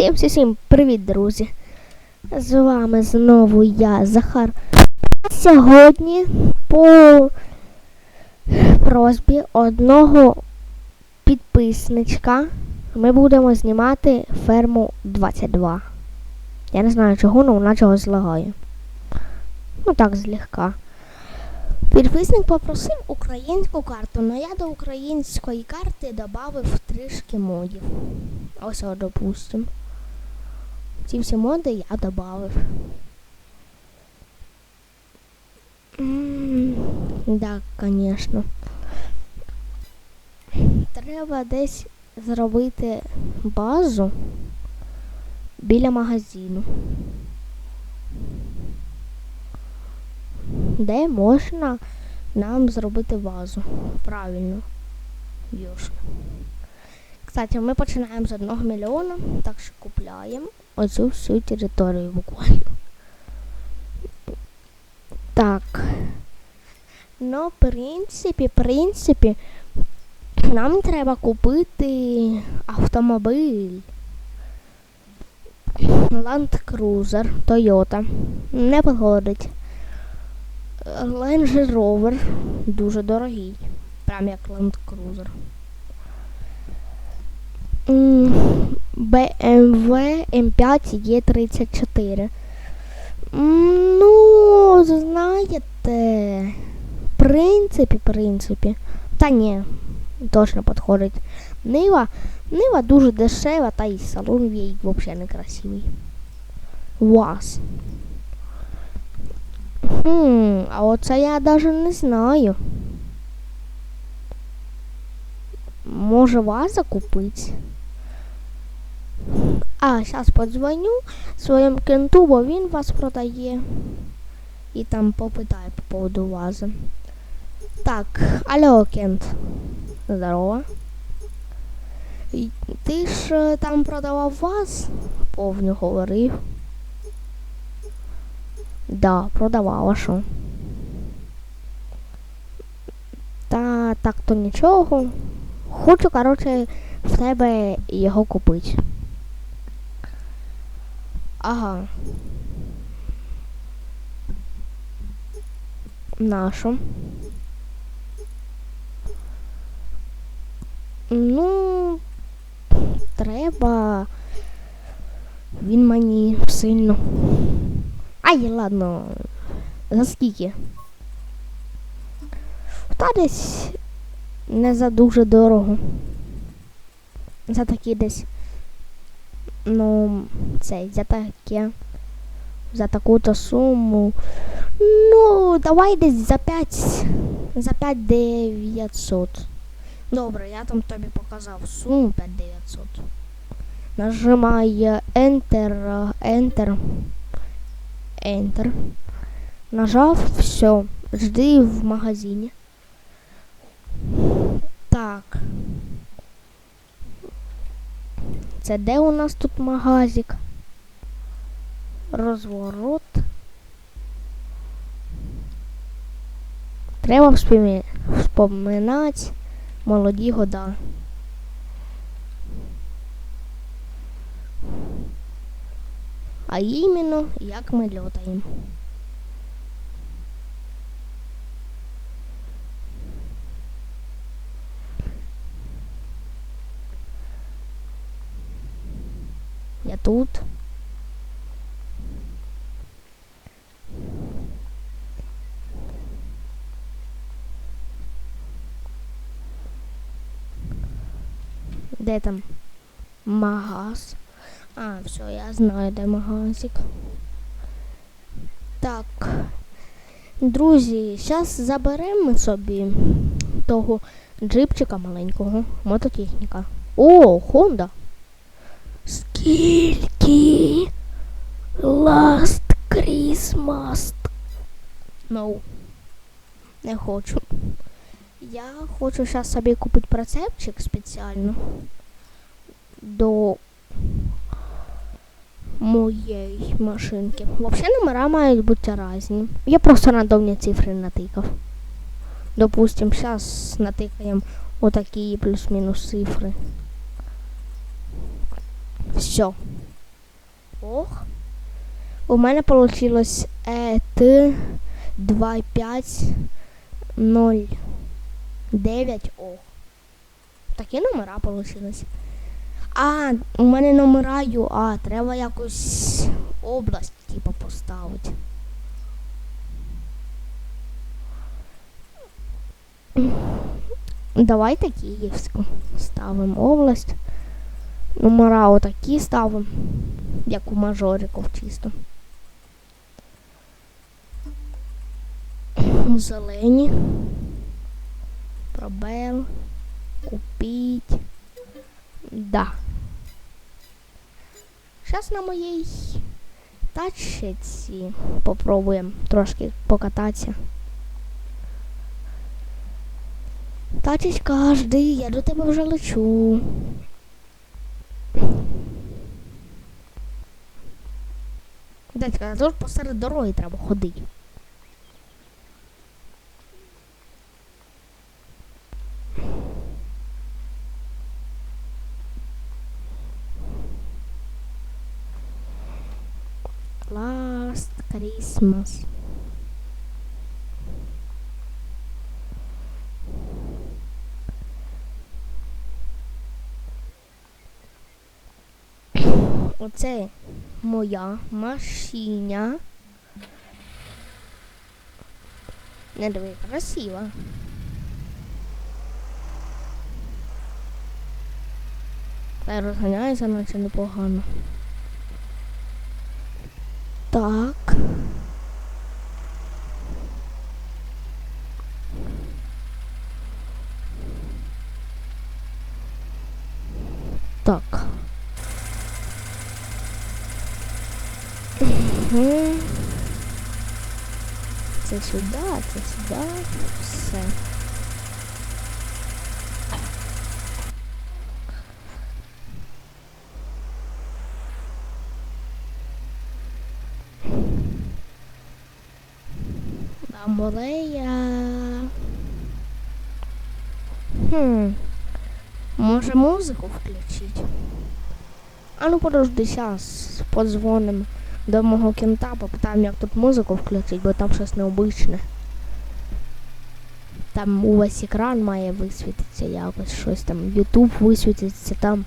Всім всім всім привіт, друзі! З вами знову я, Захар. Сьогодні по просьбі одного підписничка ми будемо знімати ферму 22. Я не знаю чого, але вона чогось лагає. Ну так, злегка. Підписник попросив українську карту, але я до української карти додав трішки модів. Ось, от, допустим. Ці всі моди я додав. Так, звісно. Треба десь зробити базу біля магазину. Де можна нам зробити базу? Правильно. Южно. Кстати, ми починаємо з одного мільйона, так що купляємо оцю всю територію буквально. Так. Ну, в принципі, в принципі, нам треба купити автомобіль. Land Cruiser Toyota. Не підходить. Range Rover дуже дорогий. Прям як Land Cruiser. BMW M5 E34. Ну, знаєте, в принципі, в принципі. Та ні, точно підходить. Нива, Нива дуже дешева, та й салон в її взагалі не красивий. УАЗ. Хм, а оце я навіть не знаю. Може ваза купить? А, зараз подзвоню своєму кенту, бо він вас продає. І там попитаю по поводу вази. Так, алло, Кент. Здорово. Ти ж е, там продавав ваз? Повню говорив. Да, продавав, а що? Та так то нічого. Хочу, коротше, в тебе його купити. Ага. Нашу. Ну, треба. Він мені сильно. Ай, ладно. За скільки? Та десь не за дуже дорого. За такі десь. Ну, цей, за таке. За таку-то суму. Ну, давай десь за 5. За 5 900. Добре, я там тобі показав суму 5900. Нажимай Enter, Enter, Enter. Нажав, все. Жди в магазині. Так. Це де у нас тут магазик? Розворот. Треба вспомі... вспоминати молоді года. А іменно, як ми льотаємо. Я тут. Де там магаз? А, все, я знаю, де магазик. Так. Друзі, зараз заберемо собі того джипчика маленького, мототехніка. О, Хонда. Скільки? Last Christmas. No. Не хочу. Я хочу зараз собі купити процепчик спеціально до моєї машинки. Взагалі номера мають бути різні. Я просто рандомні цифри натикав. Допустим, зараз натикаємо отакі плюс-мінус цифри. Все. ох. У мене вийшло ет 2509 ох. Такі номера вийшли. А, у мене номера ЮА, треба якусь область, типу, поставити. Давайте Київську ставимо область. Номера отакі ставимо, як у мажориків чисто. Зелені. Пробел. Купіть. Да. Зараз на моїй тачці попробуємо трошки покататися. Тачечка, жди, я до тебе вже лечу. Дядька, тут посеред дороги треба ходити. Last Christmas. Оце моя машиня. Не диви, красива. Та розганяється, наче непогано. Так. Так. Це сюди, це сюди. Все. Амболея. Хм. Може музику включить? А ну подожди, зараз подзвонимо до мого кента, попитаємо, як тут музику включить, бо там щось необичне. Там увесь екран має висвітитися якось щось там. Ютуб висвітиться, там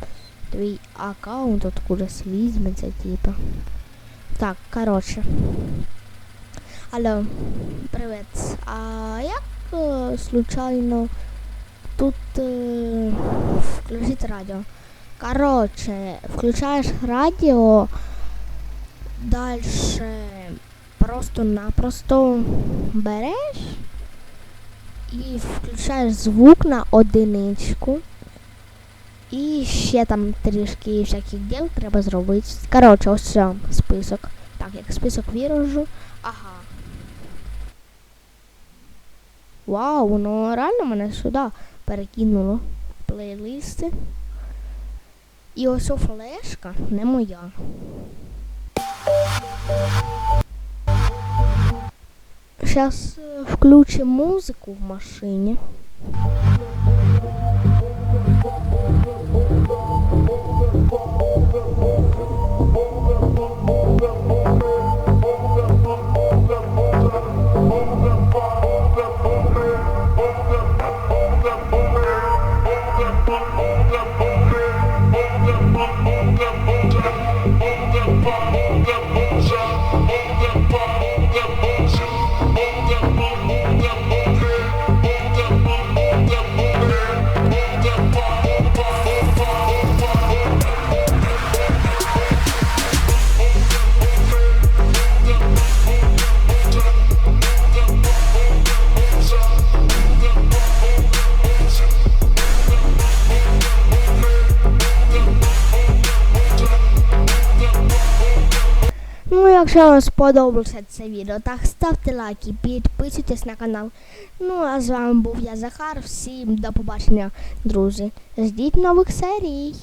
твій аккаунт откудись візьметься, типа. Так, коротше. Алло, привет. А як е, случайно тут е, включить радіо? Короче, включаєш радіо, дальше просто-напросто береш і включаєш звук на одиничку. І ще там трішки всяких діл треба зробити. Коротше, ось все, список. Так, як список виражу. Ага. Вау, воно реально мене сюди перекинуло. Плейлисти. І ось флешка не моя. Зараз включим музыку в машині. Якщо вам сподобалося це відео, так ставте лайки, підписуйтесь на канал. Ну, а з вами був я Захар. Всім до побачення, друзі. Ждіть нових серій.